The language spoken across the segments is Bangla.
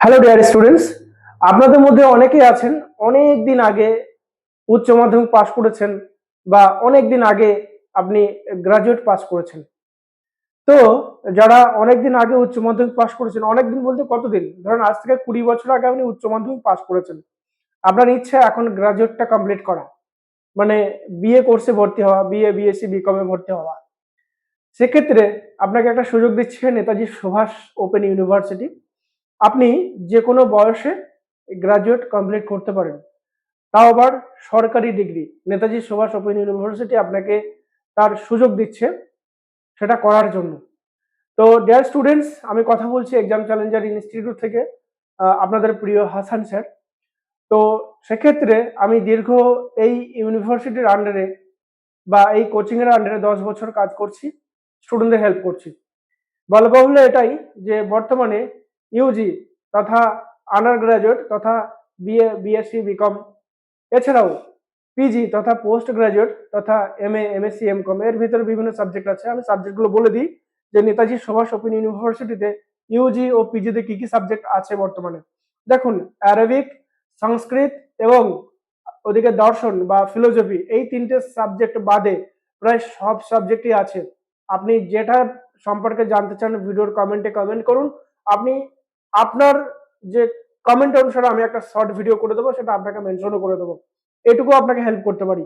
হ্যালো ডিয়ার স্টুডেন্টস আপনাদের মধ্যে অনেকেই আছেন অনেক দিন আগে উচ্চ মাধ্যমিক পাশ করেছেন বা অনেক দিন আগে আপনি গ্রাজুয়েট পাস করেছেন। তো যারা অনেক দিন আগে উচ্চ মাধ্যমিক পাশ করেছেন অনেক দিন বলতে কতদিন? ধরেন, আজ থেকে কুড়ি বছর আগে আপনি উচ্চ মাধ্যমিক পাশ করেছেন। আপনার ইচ্ছে এখন গ্রাজুয়েটটা কমপ্লিট করা। মানে বিএ কোর্সে ভর্তি হওয়া বিএ বিএসসি বিকমে ভর্তি হওয়া। সেক্ষেত্রে আপনাকে একটা সুযোগ দিচ্ছে নেতাজি সুভাষ ওপেন ইউনিভার্সিটি। আপনি যে কোনো বয়সে গ্রাজুয়েট কমপ্লিট করতে পারেন। তাও আবার সরকারি degree Netaji Subhash open university আপনাকে তার সুযোগ দিচ্ছে সেটা করার জন্য। তো ডিয়ার স্টুডেন্টস আমি কথা বলছি এক্সাম চ্যালেঞ্জার ইনস্টিটিউট থেকে আপনাদের প্রিয় হাসান স্যার। তো সেক্ষেত্রে আমি দীর্ঘ এই ইউনিভার্সিটির আন্ডারে বা এই কোচিংয়ের আন্ডারে দশ বছর কাজ করছি স্টুডেন্টদের হেল্প করছি। বলা বাহুল্য এটাই যে বর্তমানে ইউজি তথা আন্ডার গ্রাজুয়েট তথা বিএ বিএসসি বিকম এছাড়াও পিজি তথা পোস্ট গ্রাজুয়েট তথা M A MSc M com এর ভিতরে বিভিন্ন সাবজেক্ট আছে। আমি সাবজেক্টগুলো বলে দিই যে নেতাজি সুভাষ ওপেন ইউনিভার্সিটিতে ইউজি ও পিজিতে কি কি সাবজেক্ট আছে বর্তমানে। দেখুন অ্যারাবিক সংস্কৃত এবং ওদিকে দর্শন বা ফিলোসফি এই তিনটে সাবজেক্ট বাদে প্রায় সব সাবজেক্টই আছে। আপনি যেটা সম্পর্কে জানতে চান ভিডিওর কমেন্টে কমেন্ট করুন। আপনি আপনার যে কমেন্ট অনুসারে আমি একটা শর্ট ভিডিও করে দেবো, সেটা আপনাকে মেনশনও করে দেবো। এটুকু আপনাকে হেল্প করতে পারি।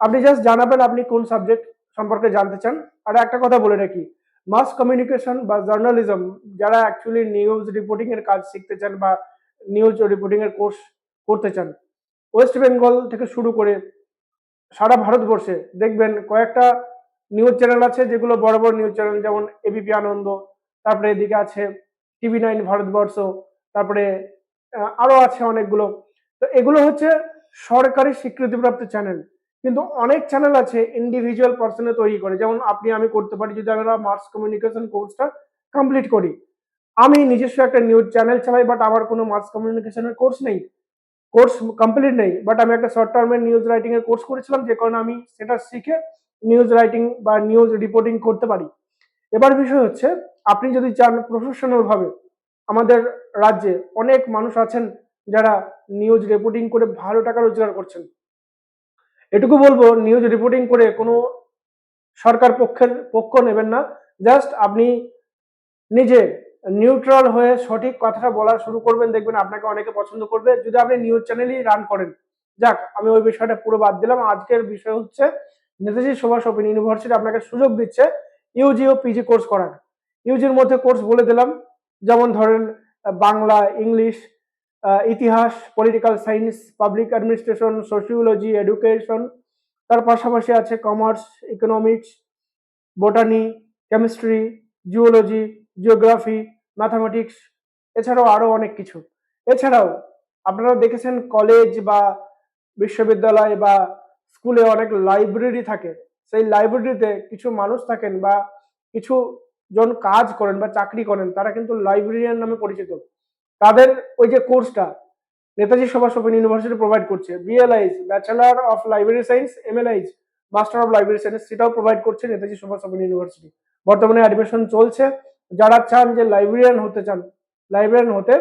আপনি জাস্ট জানাবেন আপনি কোন সাবজেক্ট সম্পর্কে জানতে চান। আর একটা কথা বলে রাখি মাস কমিউনিকেশন বা জার্নালিজম যারা অ্যাকচুয়ালি নিউজ রিপোর্টিং এর কাজ শিখতে চান বা নিউজ রিপোর্টিং এর কোর্স করতে চান ওয়েস্ট বেঙ্গল থেকে শুরু করে সারা ভারতবর্ষে দেখবেন কয়েকটা নিউজ চ্যানেল আছে যেগুলো বড় বড় নিউজ চ্যানেল যেমন এবিপি আনন্দ তারপরে এদিকে আছে টিভি নাইন ভারতবর্ষ তারপরে আহ, আরও আছে অনেকগুলো। তো এগুলো হচ্ছে সরকারি স্বীকৃতিপ্রাপ্ত চ্যানেল। কিন্তু অনেক চ্যানেল আছে ইন্ডিভিজুয়াল পার্সনে তৈরি করে। যেমন আপনি আমি করতে পারি যদি আমরা মার্স কমিউনিকেশন কোর্সটা কমপ্লিট করি। আমি নিজস্ব একটা নিউজ চ্যানেল চালাই বাট আমার কোনো মার্স কমিউনিকেশনের কোর্স নেই। কোর্স কমপ্লিট নেই বাট আমি একটা শর্ট টার্মের নিউজ রাইটিং এর কোর্স করেছিলাম যে কারণে আমি সেটা শিখে নিউজ রাইটিং বা নিউজ রিপোর্টিং করতে পারি। এবার বিষয় হচ্ছে আপনি যদি চান প্রফেশনাল ভাবে আমাদের রাজ্যে অনেক মানুষ আছেন যারা নিউজ রিপোর্টিং করে ভালো টাকা রোজগার করছেন। এটুকু বলব নিউজ রিপোর্টিং করে কোনো সরকার পক্ষের পক্ষ নেবেন না। জাস্ট আপনি নিজে নিউট্রাল হয়ে সঠিক কথাটা বলা শুরু করবেন, দেখবেন আপনাকে অনেকে পছন্দ করবে। যদি আপনি নিউজ চ্যানেলই রান করেন, যাক, আমি ওই বিষয়টা পুরো বাদ দিলাম। আজকের বিষয় হচ্ছে, নেতাজি সুভাষ ওপেন ইউনিভার্সিটি আপনাকে সুযোগ দিচ্ছে ইউজি ও পিজি কোর্স করার। ইউজির মধ্যে কোর্স বলে দিলাম। যেমন ধরেন বাংলা, ইংলিশ ইতিহাস political science public administration sociology education তার পাশাপাশি আছে commerce economics botany chemistry geology geography mathematics এছাড়াও আরও অনেক কিছু। এছাড়াও আপনারা দেখেছেন কলেজ বা বিশ্ববিদ্যালয় বা স্কুলে অনেক লাইব্রেরি থাকে। সেই লাইব্রেরিতে কিছু মানুষ থাকেন বা কিছু জন কাজ করেন বা চাকরি করেন, তারা কিন্তু লাইব্রেরিয়ান নামে পরিচিত। তাদের ওই যে কোর্সটা Netaji Subhash open university provide করছে BLIS bachelor of library science MLIS master of library science সেটাও প্রোভাইড করছে নেতাজি সুভাষ ওপেন ইউনিভার্সিটি বর্তমানে অ্যাডমিশন চলছে। যারা চান যে লাইব্রেরিয়ান হতে চান লাইব্রেরিয়ান হতে,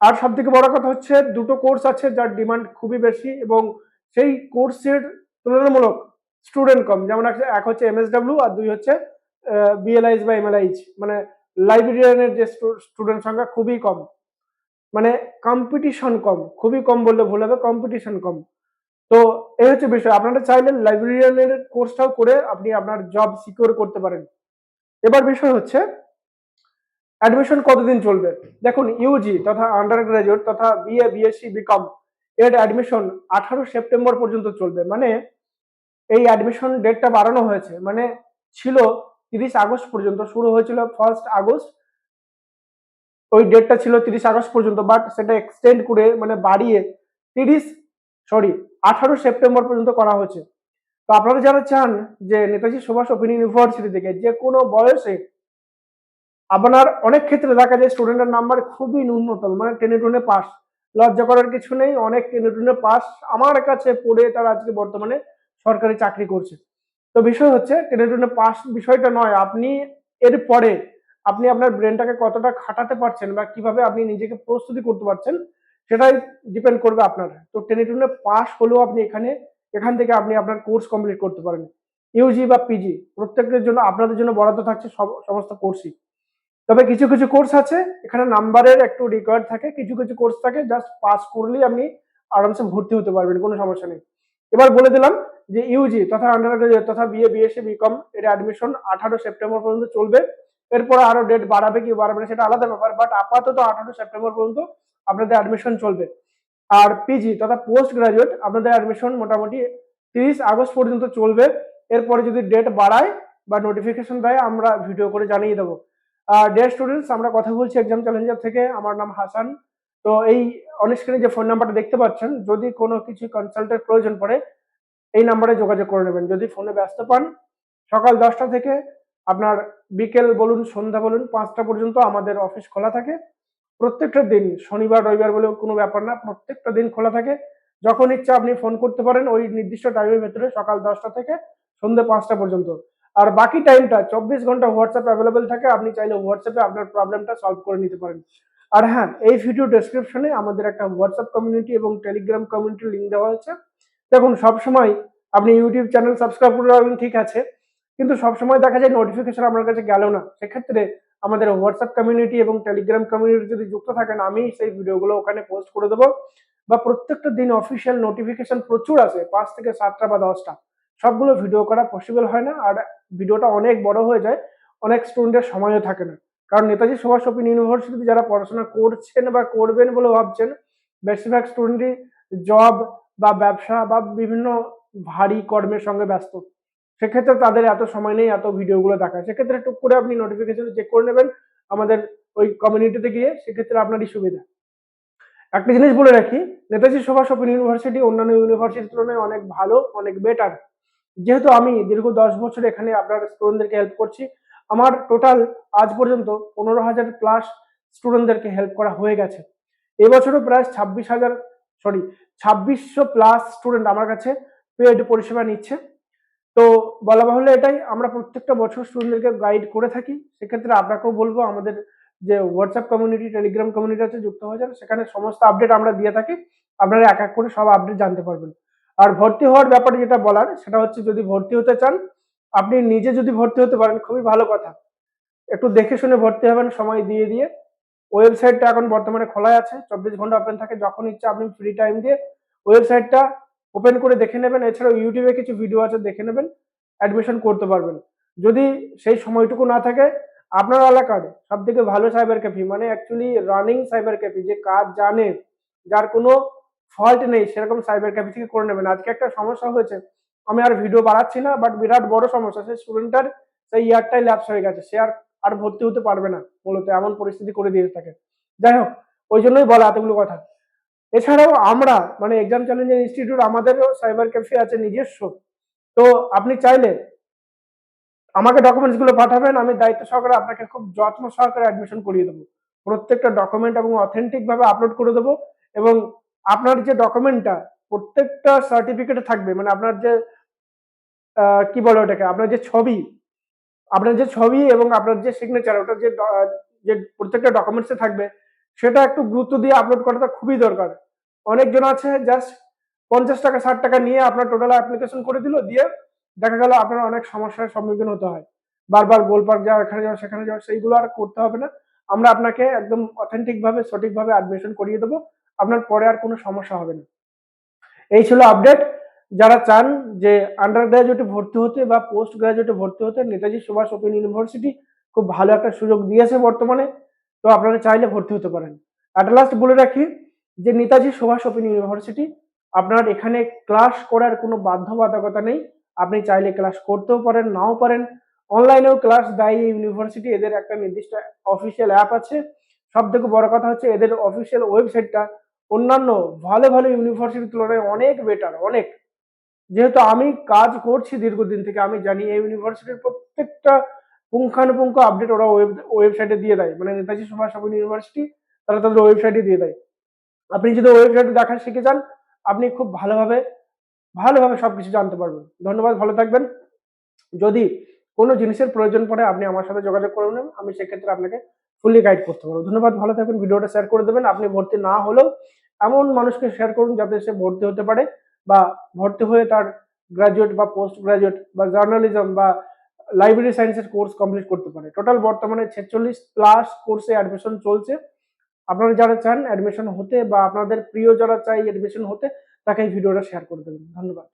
আর সব থেকে বড় কথা হচ্ছে দুটো কোর্স আছে যার ডিমান্ড খুবই বেশি এবং সেই কোর্সের তুলনামূলক স্টুডেন্ট কম। যেমন এক- এক হচ্ছে এমএসডব্লিউ আর দুই হচ্ছে বিএলআইস বা এমএলআইচ মানে লাইব্রেরিয়ানের যে স্টুডেন্ট সংখ্যা খুবই কম। মানে কম্পিটিশন কম, খুবই কম বললে ভুল হবে কম্পিটিশন কম। তো এই হচ্ছে বিষয়, আপনারা চাইলে লাইব্রেরিয়ানের কোর্সটাও করে আপনি আপনার জব সিকিউর করতে পারেন। এবার বিষয় হচ্ছে অ্যাডমিশন কতদিন চলবে? দেখুন ইউজি তথা আন্ডার গ্রাজুয়েট তথা বিএ বিএসসি বিকম এর অ্যাডমিশন আঠারো সেপ্টেম্বর পর্যন্ত চলবে। মানে এই অ্যাডমিশন ডেটটা বাড়ানো হয়েছে। মানে ছিল তিরিশ আগস্ট পর্যন্ত শুরু হয়েছিল ফার্স্ট আগস্ট। ওই ডেটটা ছিল তিরিশ আগস্ট পর্যন্ত বাট সেটা এক্সটেন্ড করে মানে বাড়িয়ে তিরিশ সরি আঠারো সেপ্টেম্বর পর্যন্ত করা হয়েছে। তো আপনারা যারা চান যে নেতাজি সুভাষ ওপেন ইউনিভার্সিটি থেকে যে কোনো বয়সে আপনার অনেক ক্ষেত্রে দেখা যায় স্টুডেন্টের নাম্বার খুবই ন্যূনতম মানে টেনে টুনে পাস লজ্জা করার কিছু নেই, অনেক টেনে টুনে পাস আমার কাছে পড়ে তারা আজকে বর্তমানে সরকারি চাকরি করছে। তো বিষয় হচ্ছে টেনে পাস বিষয়টা নয়, আপনি এর পরে আপনি আপনার ব্রেনটাকে কতটা খাটাতে পারছেন বা কীভাবে আপনি নিজেকে প্রস্তুতি করতে পারছেন, সেটাই ডিপেন্ড করবে আপনার। তো টেনে টুনে পাস হলেও আপনি এখানে, এখান থেকে আপনি আপনার কোর্স কমপ্লিট করতে পারেন। ইউজি বা পিজি প্রত্যেকের জন্য, আপনাদের জন্য বরাদ্দ থাকছে সমস্ত কোর্সই তবে কিছু কিছু কোর্স আছে, এখানে নাম্বারের একটু রিকোয়ার্ড থাকে, কিছু কিছু কোর্স থাকে জাস্ট পাস করলেই আপনি আরামসে ভর্তি হতে পারবেন, কোনো সমস্যা নেই। এবার বলে দিলাম যে ইউজি তথা আন্ডার তথা বিএ বিএসসি বিকম এর অ্যাডমিশন আঠারো সেপ্টেম্বর পর্যন্ত চলবে। এরপরে আরও ডেট বাড়াবে কি বাড়াবে সেটা আলাদা ব্যাপার বাট আপাতত আঠারো সেপ্টেম্বর পর্যন্ত আপনাদের অ্যাডমিশন চলবে। আর পিজি তথা পোস্ট গ্রাজুয়েট আপনাদের অ্যাডমিশন মোটামুটি তিরিশ আগস্ট পর্যন্ত চলবে। এরপরে যদি ডেট বাড়ায় বা নোটিফিকেশন দেয়, আমরা ভিডিও করে জানিয়ে দেবো। আর ডেয়ার স্টুডেন্টস আমরা কথা বলছি এক্সাম চ্যালেঞ্জার থেকে। আমার নাম হাসান। তো এই অনস্ক্রিনে যে ফোন নাম্বারটা দেখতে পাচ্ছেন, যদি কোনো কিছু কনসাল্টের প্রয়োজন পড়ে, এই নাম্বারে যোগাযোগ করে নেবেন। যদি ফোনে ব্যস্ত পান, সকাল দশটা থেকে আপনার বিকেল বলুন, সন্ধ্যা বলুন, পাঁচটা পর্যন্ত আমাদের অফিস খোলা থাকে। প্রত্যেকটা দিন, শনিবার, রবিবার বলে কোনো ব্যাপার না, প্রত্যেকটা দিন খোলা থাকে। যখন ইচ্ছা আপনি ফোন করতে পারেন, ওই নির্দিষ্ট টাইমের ভেতরে সকাল দশটা থেকে সন্ধ্যে পাঁচটা পর্যন্ত। আর বাকি টাইমটা চব্বিশ ঘণ্টা হোয়াটসঅ্যাপ অ্যাভেলেবেল থাকে, আপনি চাইলে হোয়াটসঅ্যাপে আপনার প্রবলেমটা সলভ করে নিতে পারেন। আর হ্যাঁ এই ভিডিও ডেসক্রিপশনে আমাদের একটা হোয়াটসঅ্যাপ কমিউনিটি এবং টেলিগ্রাম কমিউনিটির লিঙ্ক দেওয়া হয়েছে। দেখুন, সবসময় আপনি ইউটিউব চ্যানেল সাবস্ক্রাইব করে রাখবেন, ঠিক আছে। কিন্তু সবসময় দেখা যায় নোটিফিকেশন আপনার কাছে গেল না। সেক্ষেত্রে আমাদের হোয়াটসঅ্যাপ কমিউনিটি এবং টেলিগ্রাম কমিউনিটি যদি যুক্ত থাকেন, আমি সেই ভিডিওগুলো ওখানে পোস্ট করে দেবো। বা প্রত্যেকটা দিন অফিসিয়াল নোটিফিকেশন প্রচুর আছে পাঁচ থেকে সাতটা বা দশটা। সবগুলো ভিডিও করা পসিবল হয় না। আর ভিডিওটা অনেক বড় হয়ে যায়, অনেক স্টুডেন্টের সময়ও থাকে না। কারণ নেতাজি সুভাষ ওপেন ইউনিভার্সিটিতে যারা পড়াশোনা করছেন বা করবেন বলে ভাবছেন, বেশিরভাগ স্টুডেন্টই জব বা ব্যবসা বা বিভিন্ন ভারী কর্মের সঙ্গে ব্যস্ত। সেক্ষেত্রে তাদের এত সময় নেই, এত ভিডিওগুলো দেখা সেক্ষেত্রে টুক করে আপনি নোটিফিকেশন চেক করে নেবেন আমাদের ওই কমিউনিটিতে গিয়ে, সেক্ষেত্রে আপনারই সুবিধা। একটা জিনিস বলে রাখি, নেতাজি সুভাষ ওপেন ইউনিভার্সিটি অন্যান্য ইউনিভার্সিটির তুলনায় অনেক ভালো, অনেক বেটার যেহেতু আমি দীর্ঘ দশ বছর এখানে আপনার স্টুডেন্টদেরকে হেল্প করছি আমার টোটাল আজ পর্যন্ত পনেরো হাজার প্লাস স্টুডেন্টদেরকে হেল্প করা হয়ে গেছে। এবছরও প্রায় ছাব্বিশ হাজার সরি ছাব্বিশশো প্লাস স্টুডেন্ট আমার কাছে পেড পরিষেবা নিচ্ছে। তো বলা বাহুল্য এটাই, আমরা প্রত্যেকটা বছর স্টুডেন্টদেরকে গাইড করে থাকি। সেক্ষেত্রে আপনাকেও বলব, আমাদের যে হোয়াটসঅ্যাপ কমিউনিটি টেলিগ্রাম কমিউনিটি আছে, যুক্ত হয়ে যান। সেখানে সমস্ত আপডেট আমরা দিয়ে থাকি। আপনারা এক এক করে সব আপডেট জানতে পারবেন। আর ভর্তি হওয়ার ব্যাপারে যেটা বলার, সেটা হচ্ছে যদি ভর্তি হতে চান আপনি নিজে যদি ভর্তি হতে পারেন, খুবই ভালো কথা। একটু দেখে শুনে ভর্তি হবেন, সময় দিয়ে দিয়ে। ওয়েবসাইটটা এখন বর্তমানে খোলা আছে, চব্বিশ ঘণ্টা ওপেন থাকে, যখন ইচ্ছা আপনি ফ্রি টাইম দিয়ে ওয়েবসাইটটা ওপেন করে দেখে নেবেন। এছাড়াও ইউটিউবে কিছু ভিডিও আছে, দেখে নেবেন অ্যাডমিশন করতে পারবেন। যদি সেই সময়টুকু না থাকে, আপনার এলাকার সব থেকে ভালো সাইবার ক্যাফি মানে অ্যাকচুয়ালি রানিং সাইবার ক্যাফি যে কাজ জানে, যার কোনো ফল্ট নেই, সেরকম সাইবার ক্যাফে থেকে করে নেবেন। আজকে একটা সমস্যা হয়েছে আমি আর ভিডিও বাড়াচ্ছি না বাট বিরাট বড় সমস্যা। সেই স্টুডেন্টটার সেই ইয়ারটাই ল্যাপস হয়ে গেছে। সে আর আর ভর্তি হতে পারবে না মূলত, এমন পরিস্থিতি করে দিয়ে থাকে। যাই হোক, ওই জন্যই বলা এতগুলো কথা। এছাড়াও আমরা মানে এক্সাম চ্যালেঞ্জার ইনস্টিটিউট আমাদেরও সাইবার ক্যাফে আছে নিজস্ব। তো আপনি চাইলে আমাকে ডকুমেন্টসগুলো পাঠাবেন, আমি দায়িত্ব সহকারে আপনাকে খুব যত্ন সহকারে অ্যাডমিশন করিয়ে দেবো। প্রত্যেকটা ডকুমেন্ট এবং অথেন্টিক ভাবে আপলোড করে দেবো এবং আপনার যে ডকুমেন্টটা প্রত্যেকটা সার্টিফিকেটে থাকবে। মানে আপনার যে কি বলে ওটাকে? আপনার যে ছবি, আপনার যে ছবি এবং আপনার যে সিগনেচার ওটা যে যে প্রত্যেকটা ডকুমেন্টসে থাকবে, সেটা একটু গুরুত্ব দিয়ে আপলোড করাটা খুবই দরকার। অনেকজন আছে জাস্ট পঞ্চাশ টাকা, ষাট টাকা নিয়ে আপনার টোটাল অ্যাপ্লিকেশন করে দিল, দিয়ে দেখা গেল আপনার অনেক সমস্যার সম্মুখীন হতে হয়। বারবার গোলপার্ক যাওয়া, এখানে যাওয়া, সেখানে যাওয়া, সেইগুলো আর করতে হবে না। আমরা আপনাকে একদম অথেন্টিকভাবে সঠিকভাবে অ্যাডমিশন করিয়ে দেবো। আপনার পরে আর কোনো সমস্যা হবে না। এই ছিল আপডেট যারা চান যে আন্ডার গ্রাজুয়েটে ভর্তি হতে বা পোস্ট গ্রাজুয়েটে ভর্তি হতে নেতাজি সুভাষ ওপেন ইউনিভার্সিটি খুব ভালো একটা সুযোগ দিয়েছে বর্তমানে। তো আপনারা চাইলে ভর্তি হতে পারেন। অ্যাট লাস্ট বলে রাখি যে নেতাজি সুভাষ ওপেন ইউনিভার্সিটি, আপনার এখানে ক্লাস করার কোনো বাধ্যবাধকতা নেই। আপনি চাইলে ক্লাস করতেও পারেন, নাও পারেন। অনলাইনেও ক্লাস দেয় ইউনিভার্সিটি, এদের একটা নির্দিষ্ট অফিসিয়াল অ্যাপ আছে। সব থেকে বড় কথা হচ্ছে এদের অফিসিয়াল ওয়েবসাইটটা অন্যান্য ভালো ভালো ইউনিভার্সিটির তুলনায় অনেক বেটার অনেক। যেহেতু আমি কাজ করছি দীর্ঘদিন থেকে, আমি জানি এই ইউনিভার্সিটির প্রত্যেকটা পুঙ্খানুপুঙ্খ আপডেট ওরা ওয়েব ওয়েবসাইটে দিয়ে দেয়। মানে নেতাজি সুভাষ ইউনিভার্সিটি তারা তাদের ওয়েবসাইটে দিয়ে দেয়। আপনি যদি ওয়েবসাইটে দেখা শিখে যান, আপনি খুব ভালোভাবে ভালোভাবে সবকিছু জানতে পারবেন। ধন্যবাদ, ভালো থাকবেন। যদি কোনো জিনিসের প্রয়োজন পড়ে, আপনি আমার সাথে যোগাযোগ করে নেবেন। আমি সেক্ষেত্রে আপনাকে ফুলি গাইড করতে পারব। ধন্যবাদ, ভালো থাকবেন। ভিডিওটা শেয়ার করে দেবেন। আপনি ভর্তি না হলেও এমন মানুষকে শেয়ার করুন যাতে সে ভর্তি হতে পারে। বা ভর্তি হয়ে তার গ্রাজুয়েট বা পোস্ট গ্রাজুয়েট বা জার্নালিজম বা লাইব্রেরি সায়েন্সের কোর্স কমপ্লিট করতে পারে। টোটাল বর্তমানে ছেচল্লিশ প্লাস কোর্সে অ্যাডমিশন চলছে। আপনারা যারা চান অ্যাডমিশন হতে বা আপনাদের প্রিয় যারা চাই অ্যাডমিশন হতে, তাকে এই ভিডিওটা শেয়ার করে দেবেন। ধন্যবাদ।